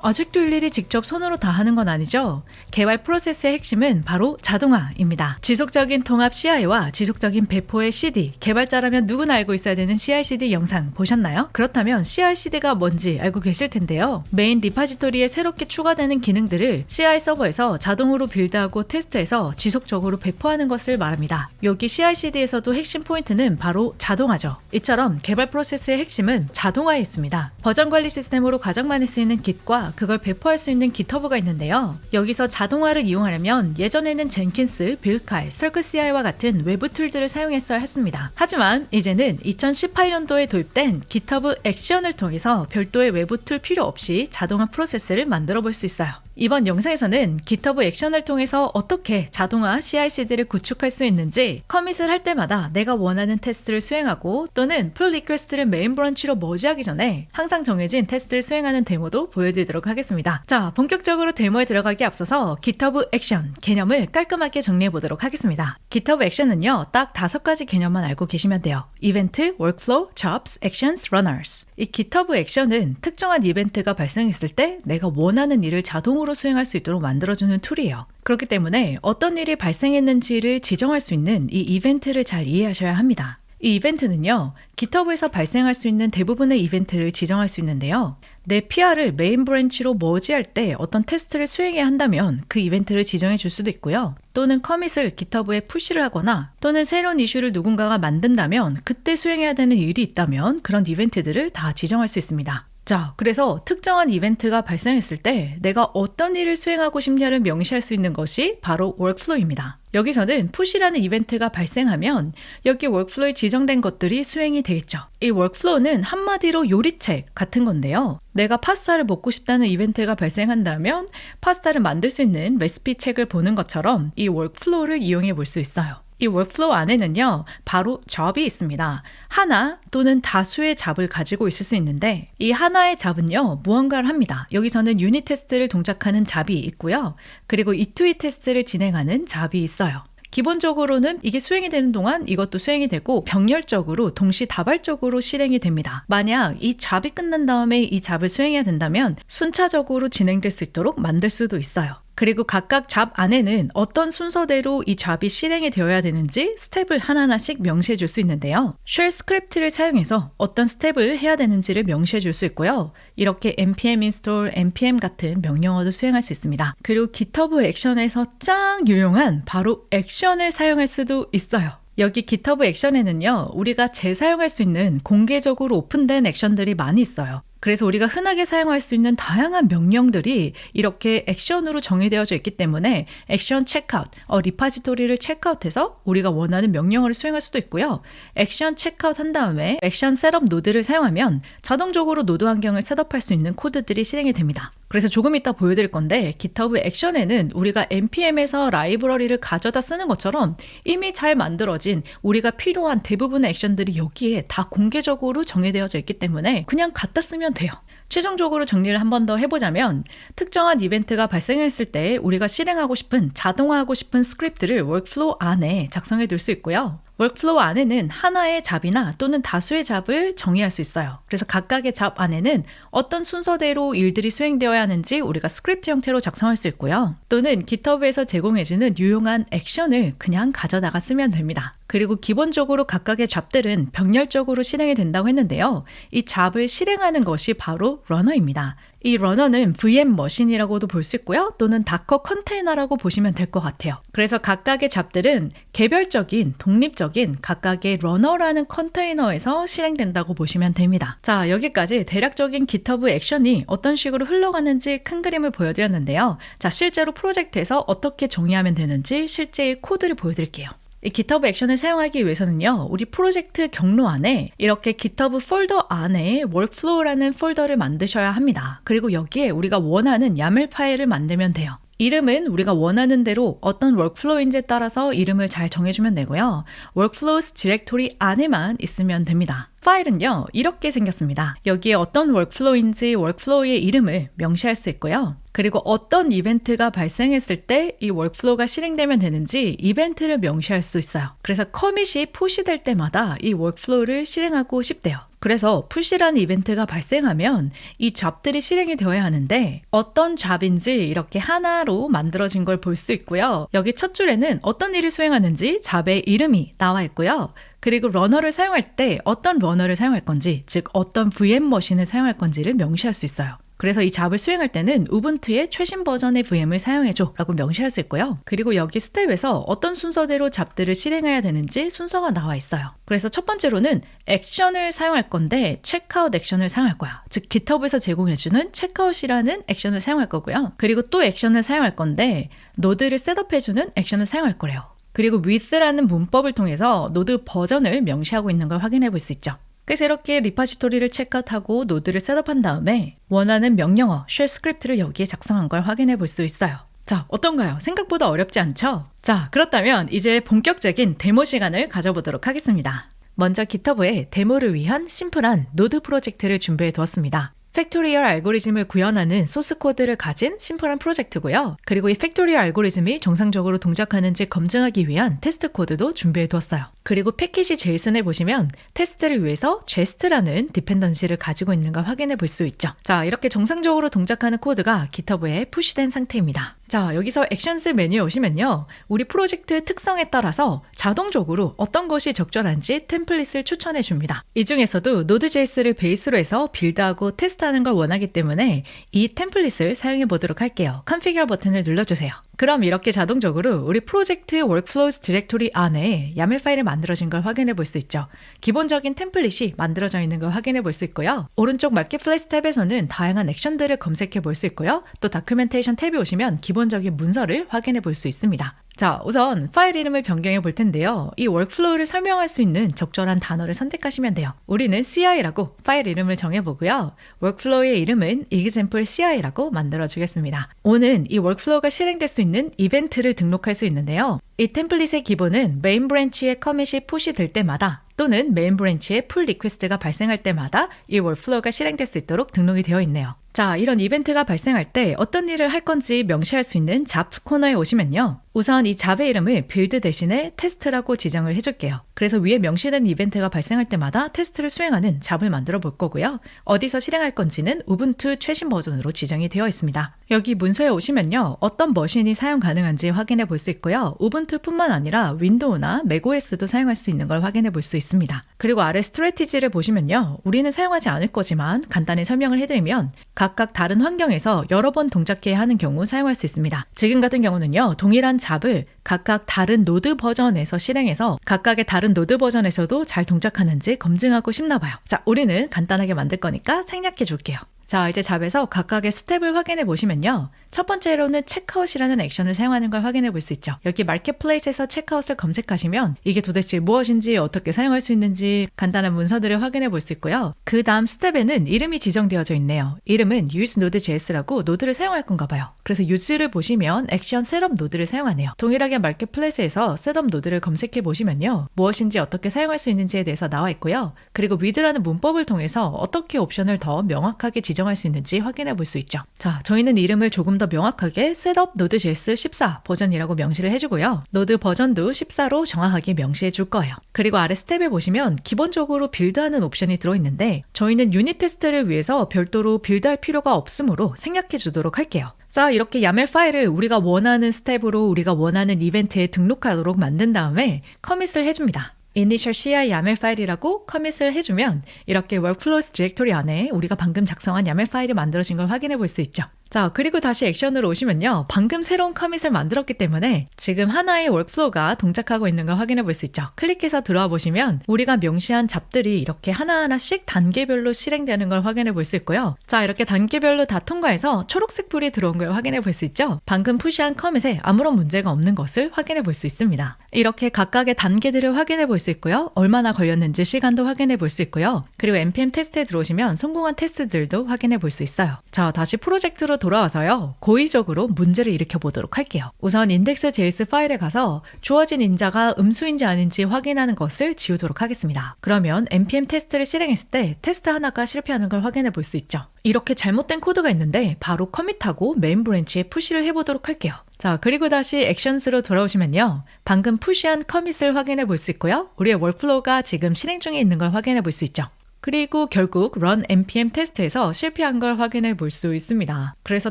아직도 일일이 직접 손으로 다 하는 건 아니죠. 개발 프로세스의 핵심은 바로 자동화입니다. 지속적인 통합 CI와 지속적인 배포의 CD, 개발자라면 누구나 알고 있어야 되는 CI/CD 영상 보셨나요? 그렇다면 CI/CD가 뭔지 알고 계실 텐데요. 메인 리파지토리에 새롭게 추가되는 기능들을 CI 서버에서 자동으로 빌드하고 테스트해서 지속적으로 배포하는 것을 말합니다. 여기 CI/CD에서도 핵심 포인트는 바로 자동화죠. 이처럼 개발 프로세스의 핵심은 자동화에 있습니다. 버전 관리 시스템으로 가장 많이 쓰이는 Git과 그걸 배포할 수 있는 GitHub가 있는데요. 여기서 자동화를 이용하려면 예전에는 젠킨스, 빌카이, 설크CI와 같은 외부 툴들을 사용했어야 했습니다. 하지만 이제는 2018년도에 도입된 GitHub 액션을 통해서 별도의 외부 툴 필요 없이 자동화 프로세스를 만들어 볼 수 있어요. 이번 영상에서는 GitHub 액션을 통해서 어떻게 자동화 CI/CD를 구축할 수 있는지 커밋을 할 때마다 내가 원하는 테스트를 수행하고 또는 풀 리퀘스트를 메인 브런치로 머지하기 전에 항상 정해진 테스트를 수행하는 데모도 보여드리도록 하겠습니다. 자, 본격적으로 데모에 들어가기 앞서서 GitHub 액션 개념을 깔끔하게 정리해 보도록 하겠습니다. GitHub 액션은요, 딱 다섯 가지 개념만 알고 계시면 돼요. 이벤트, workflow, jobs, actions, runners. 이 GitHub 액션은 특정한 이벤트가 발생했을 때 내가 원하는 일을 자동으로 수행할 수 있도록 만들어주는 툴이에요. 그렇기 때문에 어떤 일이 발생했는지를 지정할 수 있는 이 이벤트를 잘 이해하셔야 합니다. 이 이벤트는요, GitHub에서 발생할 수 있는 대부분의 이벤트를 지정할 수 있는데요. 내 PR을 메인 브랜치로 머지할 때 어떤 테스트를 수행해야 한다면 그 이벤트를 지정해 줄 수도 있고요. 또는 커밋을 GitHub에 푸시를 하거나 또는 새로운 이슈를 누군가가 만든다면 그때 수행해야 되는 일이 있다면 그런 이벤트들을 다 지정할 수 있습니다. 자, 그래서 특정한 이벤트가 발생했을 때 내가 어떤 일을 수행하고 싶냐를 명시할 수 있는 것이 바로 workflow입니다. 여기서는 푸시라는 이벤트가 발생하면 여기 workflow에 지정된 것들이 수행이 되겠죠. 이 workflow는 한마디로 요리책 같은 건데요. 내가 파스타를 먹고 싶다는 이벤트가 발생한다면 파스타를 만들 수 있는 레시피 책을 보는 것처럼 이 workflow를 이용해 볼 수 있어요. 이 workflow 안에는요, 바로 job이 있습니다. 하나 또는 다수의 잡을 가지고 있을 수 있는데, 이 하나의 잡은요, 무언가를 합니다. 여기서는 유닛 테스트를 동작하는 잡이 있고요. 그리고 이투이 테스트를 진행하는 잡이 있어요. 기본적으로는 이게 수행이 되는 동안 이것도 수행이 되고 병렬적으로 동시다발적으로 실행이 됩니다. 만약 이 잡이 끝난 다음에 이 잡을 수행해야 된다면 순차적으로 진행될 수 있도록 만들 수도 있어요. 그리고 각각 잡 안에는 어떤 순서대로 이 잡이 실행이 되어야 되는지 스텝을 하나하나씩 명시해 줄 수 있는데요. shell 스크립트를 사용해서 어떤 스텝을 해야 되는지를 명시해 줄 수 있고요. 이렇게 npm install, npm 같은 명령어도 수행할 수 있습니다. 그리고 GitHub 액션에서 짱 유용한 바로 액션을 사용할 수도 있어요. 여기 GitHub 액션에는요, 우리가 재사용할 수 있는 공개적으로 오픈된 액션들이 많이 있어요. 그래서 우리가 흔하게 사용할 수 있는 다양한 명령들이 이렇게 액션으로 정의되어져 있기 때문에 액션 체크아웃, 어, 리파지토리를 체크아웃해서 우리가 원하는 명령어를 수행할 수도 있고요. 액션 체크아웃 한 다음에 액션 셋업 노드를 사용하면 자동적으로 노드 환경을 셋업할 수 있는 코드들이 실행이 됩니다. 그래서 조금 이따 보여드릴 건데 GitHub 액션에는 우리가 npm에서 라이브러리를 가져다 쓰는 것처럼 이미 잘 만들어진 우리가 필요한 대부분의 액션들이 여기에 다 공개적으로 정의되어져 있기 때문에 그냥 갖다 쓰면 돼요. 최종적으로 정리를 한 번 더 해보자면 특정한 이벤트가 발생했을 때 우리가 실행하고 싶은 자동화하고 싶은 스크립트를 workflow 안에 작성해 둘 수 있고요. Workflow 안에는 하나의 잡이나 또는 다수의 잡을 정의할 수 있어요. 그래서 각각의 잡 안에는 어떤 순서대로 일들이 수행되어야 하는지 우리가 스크립트 형태로 작성할 수 있고요. 또는 GitHub에서 제공해주는 유용한 액션을 그냥 가져다가 쓰면 됩니다. 그리고 기본적으로 각각의 잡들은 병렬적으로 실행이 된다고 했는데요. 이 잡을 실행하는 것이 바로 러너입니다. 이 러너는 VM 머신이라고도 볼 수 있고요. 또는 다커 컨테이너라고 보시면 될 것 같아요. 그래서 각각의 잡들은 개별적인, 독립적인 각각의 러너라는 컨테이너에서 실행된다고 보시면 됩니다. 자, 여기까지 대략적인 GitHub 액션이 어떤 식으로 흘러가는지 큰 그림을 보여드렸는데요. 자, 실제로 프로젝트에서 어떻게 정의하면 되는지 실제의 코드를 보여드릴게요. 이 GitHub 액션을 사용하기 위해서는요, 우리 프로젝트 경로 안에 이렇게 GitHub 폴더 안에 workflow라는 폴더를 만드셔야 합니다. 그리고 여기에 우리가 원하는 야멜 파일을 만들면 돼요. 이름은 우리가 원하는 대로 어떤 workflow인지에 따라서 이름을 잘 정해주면 되고요. workflows 디렉토리 안에만 있으면 됩니다. 파일은요, 이렇게 생겼습니다. 여기에 어떤 workflow인지 workflow의 이름을 명시할 수 있고요. 그리고 어떤 이벤트가 발생했을 때이 workflow가 실행되면 되는지 이벤트를 명시할 수 있어요. 그래서 커밋이 푸시될 때마다 이 workflow를 실행하고 싶대요. 그래서 푸시라는 이벤트가 발생하면 이 잡들이 실행이 되어야 하는데 어떤 잡인지 이렇게 하나로 만들어진 걸 볼 수 있고요. 여기 첫 줄에는 어떤 일을 수행하는지 잡의 이름이 나와 있고요. 그리고 러너를 사용할 때 어떤 러너를 사용할 건지, 즉 어떤 VM 머신을 사용할 건지를 명시할 수 있어요. 그래서 이 잡을 수행할 때는 우분투의 최신 버전의 VM을 사용해줘 라고 명시할 수 있고요. 그리고 여기 스텝에서 어떤 순서대로 잡들을 실행해야 되는지 순서가 나와 있어요. 그래서 첫 번째로는 액션을 사용할 건데 체크아웃 액션을 사용할 거야. 즉 GitHub에서 제공해주는 체크아웃이라는 액션을 사용할 거고요. 그리고 또 액션을 사용할 건데 노드를 셋업해주는 액션을 사용할 거래요. 그리고 with라는 문법을 통해서 노드 버전을 명시하고 있는 걸 확인해 볼 수 있죠. 이렇게 리파지토리를 체크아웃하고 노드를 셋업한 다음에 원하는 명령어, 쉘 스크립트를 여기에 작성한 걸 확인해 볼 수 있어요. 자, 어떤가요? 생각보다 어렵지 않죠? 자, 그렇다면 이제 본격적인 데모 시간을 가져보도록 하겠습니다. 먼저 GitHub에 데모를 위한 심플한 노드 프로젝트를 준비해 두었습니다. 팩토리얼 알고리즘을 구현하는 소스 코드를 가진 심플한 프로젝트고요. 그리고 이 팩토리얼 알고리즘이 정상적으로 동작하는지 검증하기 위한 테스트 코드도 준비해 두었어요. 그리고 패키지 제이슨에 보시면 테스트를 위해서 제스트라는 디펜던시를 가지고 있는 걸 확인해 볼 수 있죠. 자, 이렇게 정상적으로 동작하는 코드가 GitHub에 푸시된 상태입니다. 자, 여기서 액션스 메뉴에 오시면요. 우리 프로젝트 특성에 따라서 자동적으로 어떤 것이 적절한지 템플릿을 추천해 줍니다. 이 중에서도 Node.js를 베이스로 해서 빌드하고 테스트하는 걸 원하기 때문에 이 템플릿을 사용해 보도록 할게요. Configure 버튼을 눌러주세요. 그럼 이렇게 자동적으로 우리 프로젝트 workflows 디렉토리 안에 야멜 파일이 만들어진 걸 확인해 볼 수 있죠. 기본적인 템플릿이 만들어져 있는 걸 확인해 볼 수 있고요. 오른쪽 마켓플레이스 탭에서는 다양한 액션들을 검색해 볼 수 있고요. 또 다큐멘테이션 탭에 오시면 기본적인 문서를 확인해 볼 수 있습니다. 자, 우선 파일 이름을 변경해 볼 텐데요. 이 workflow를 설명할 수 있는 적절한 단어를 선택하시면 돼요. 우리는 CI라고 파일 이름을 정해보고요. workflow의 이름은 example CI라고 만들어 주겠습니다. 오는 이 workflow가 실행될 수 있는 이벤트를 등록할 수 있는데요. 이 템플릿의 기본은 메인 브랜치의 커밋이 푸시 될 때마다 또는 메인 브랜치의 풀 리퀘스트가 발생할 때마다 이 workflow가 실행될 수 있도록 등록이 되어 있네요. 자, 이런 이벤트가 발생할 때 어떤 일을 할 건지 명시할 수 있는 잡 코너에 오시면요. 우선 이 잡의 이름을 빌드 대신에 테스트라고 지정을 해줄게요. 그래서 위에 명시된 이벤트가 발생할 때마다 테스트를 수행하는 잡을 만들어 볼 거고요. 어디서 실행할 건지는 우분투 최신 버전으로 지정이 되어 있습니다. 여기 문서에 오시면요. 어떤 머신이 사용 가능한지 확인해 볼 수 있고요. 우분투뿐만 아니라 윈도우나 맥OS도 사용할 수 있는 걸 확인해 볼 수 있습니다. 그리고 아래 스트레티지를 보시면요. 우리는 사용하지 않을 거지만 간단히 설명을 해드리면 각각 다른 환경에서 여러 번 동작해야 하는 경우 사용할 수 있습니다. 지금 같은 경우는요. 동일한 잡을 각각 다른 노드 버전에서 실행해서 각각의 다른 노드 버전에서도 잘 동작하는지 검증하고 싶나 봐요. 자, 우리는 간단하게 만들 거니까 생략해 줄게요. 자, 이제 잡에서 각각의 스텝을 확인해 보시면요. 첫 번째로는 체크아웃이라는 액션을 사용하는 걸 확인해 볼 수 있죠. 여기 마켓플레이스에서 체크아웃을 검색하시면 이게 도대체 무엇인지 어떻게 사용할 수 있는지 간단한 문서들을 확인해 볼 수 있고요. 그 다음 스텝에는 이름이 지정되어져 있네요. 이름은 use node.js라고 노드를 사용할 건가 봐요. 그래서 use를 보시면 액션 셋업 노드를 사용하네요. 동일하게 마켓플레이스에서 셋업 노드를 검색해 보시면요. 무엇인지 어떻게 사용할 수 있는지에 대해서 나와 있고요. 그리고 with라는 문법을 통해서 어떻게 옵션을 더 명확하게 지정 할 수 있는지 확인해 볼 수 있죠. 자, 저희는 이름을 조금 더 명확하게 셋업 노드.js 14 버전이라고 명시를 해주고요. 노드 버전도 14로 정확하게 명시해 줄 거예요. 그리고 아래 스텝에 보시면 기본적으로 빌드하는 옵션이 들어있는데 저희는 유닛 테스트를 위해서 별도로 빌드할 필요가 없으므로 생략해 주도록 할게요. 자, 이렇게 야멜 파일을 우리가 원하는 스텝으로 우리가 원하는 이벤트에 등록하도록 만든 다음에 커밋을 해줍니다. Initial CI YAML 파일이라고 커밋을 해주면 이렇게 workflows 디렉토리 안에 우리가 방금 작성한 YAML 파일이 만들어진 걸 확인해 볼 수 있죠. 자, 그리고 다시 액션으로 오시면요. 방금 새로운 커밋을 만들었기 때문에 지금 하나의 월크플로우가 동작하고 있는 걸 확인해 볼 수 있죠. 클릭해서 들어와 보시면 우리가 명시한 잡들이 이렇게 하나하나씩 단계별로 실행되는 걸 확인해 볼 수 있고요. 자, 이렇게 단계별로 다 통과해서 초록색 불이 들어온 걸 확인해 볼 수 있죠. 방금 푸시한 커밋에 아무런 문제가 없는 것을 확인해 볼 수 있습니다. 이렇게 각각의 단계들을 확인해 볼 수 있고요. 얼마나 걸렸는지 시간도 확인해 볼 수 있고요. 그리고 npm 테스트에 들어오시면 성공한 테스트들도 확인해 볼 수 있어요. 자, 다시 프로젝트로 돌아와서요. 고의적으로 문제를 일으켜 보도록 할게요. 우선 index.js 파일에 가서 주어진 인자가 음수인지 아닌지 확인하는 것을 지우도록 하겠습니다. 그러면 npm 테스트를 실행했을 때 테스트 하나가 실패하는 걸 확인해 볼 수 있죠. 이렇게 잘못된 코드가 있는데 바로 커밋하고 메인 브랜치에 푸시를 해보도록 할게요. 자, 그리고 다시 액션스로 돌아오시면요. 방금 푸시한 커밋을 확인해 볼 수 있고요. 우리의 월플로우가 지금 실행 중에 있는 걸 확인해 볼 수 있죠. 그리고 결국 run npm 테스트에서 실패한 걸 확인해 볼 수 있습니다. 그래서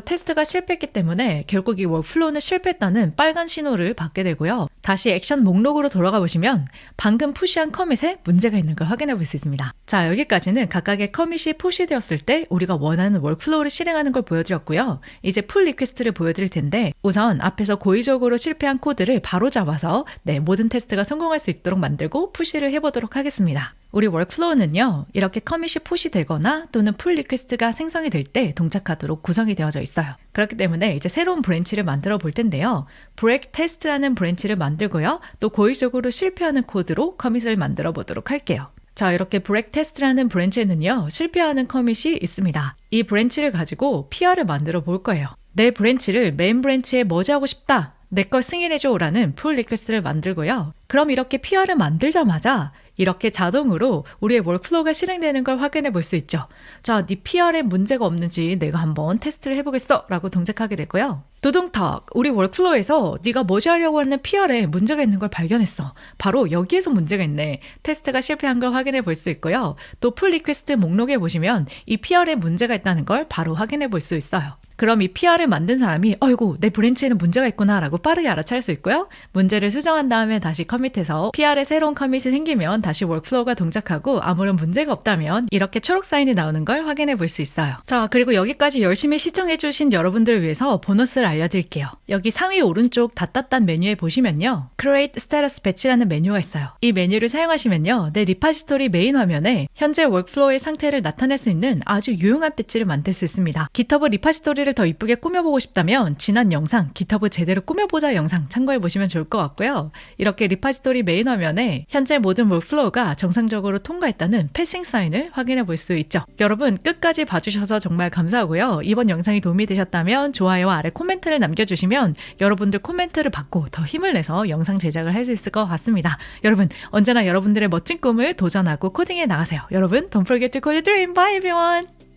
테스트가 실패했기 때문에 결국 이 워크플로우는 실패했다는 빨간 신호를 받게 되고요. 다시 액션 목록으로 돌아가 보시면 방금 푸시한 커밋에 문제가 있는 걸 확인해 볼 수 있습니다. 자, 여기까지는 각각의 커밋이 푸시되었을 때 우리가 원하는 워크플로우를 실행하는 걸 보여드렸고요. 이제 풀 리퀘스트를 보여드릴 텐데 우선 앞에서 고의적으로 실패한 코드를 바로 잡아서 네, 모든 테스트가 성공할 수 있도록 만들고 푸시를 해보도록 하겠습니다. 우리 월플로우는요, 이렇게 커밋이 푸시되거나 또는 풀 리퀘스트가 생성이 될 때 동작하도록 구성이 되어져 있어요. 그렇기 때문에 이제 새로운 브랜치를 만들어 볼 텐데요. break test라는 브랜치를 만들고요. 또 고의적으로 실패하는 코드로 커밋을 만들어 보도록 할게요. 자, 이렇게 break test라는 브랜치에는요, 실패하는 커밋이 있습니다. 이 브랜치를 가지고 PR을 만들어 볼 거예요. 내 브랜치를 메인 브랜치에 머지하고 싶다. 내 걸 승인해줘라는 풀 리퀘스트를 만들고요. 그럼 이렇게 PR을 만들자마자 이렇게 자동으로 우리의 월플로우가 실행되는 걸 확인해 볼 수 있죠. 자, 네 PR에 문제가 없는지 내가 한번 테스트를 해보겠어 라고 동작하게 되고요. 두둥탁, 우리 월플로우에서 네가 머지하려고 하는 PR에 문제가 있는 걸 발견했어. 바로 여기에서 문제가 있네. 테스트가 실패한 걸 확인해 볼 수 있고요. 또 풀 리퀘스트 목록에 보시면 이 PR에 문제가 있다는 걸 바로 확인해 볼 수 있어요. 그럼 이 PR을 만든 사람이 어이구 내 브랜치에는 문제가 있구나라고 빠르게 알아차릴 수 있고요. 문제를 수정한 다음에 다시 커밋해서 PR에 새로운 커밋이 생기면 다시 월플로우가 동작하고 아무런 문제가 없다면 이렇게 초록 사인이 나오는 걸 확인해 볼 수 있어요. 자 그리고 여기까지 열심히 시청해 주신 여러분들을 위해서 보너스를 알려드릴게요. 여기 상위 오른쪽 닷닷단 메뉴에 보시면요. Create Status Batch라는 메뉴가 있어요. 이 메뉴를 사용하시면요. 내 리파지토리 메인 화면에 현재 월플로우의 상태를 나타낼 수 있는 아주 유용한 배지를 만들 수 있습니다. GitHub 리파지토리를 더 이쁘게 꾸며보고 싶다면 지난 영상 GitHub 제대로 꾸며보자 영상 참고해 보시면 좋을 것 같고요. 이렇게 리파지토리 메인 화면에 현재 모든 월플로우가 정상적으로 통과했다는 패싱 사인을 확인해 볼 수 있죠. 여러분 끝까지 봐주셔서 정말 감사하고요. 이번 영상이 도움이 되셨다면 좋아요와 아래 코멘트를 남겨주시면 여러분들 코멘트를 받고 더 힘을 내서 영상 제작을 할 수 있을 것 같습니다. 여러분 언제나 여러분들의 멋진 꿈을 도전하고 코딩해 나가세요. 여러분 don't forget to call your dream. Bye everyone.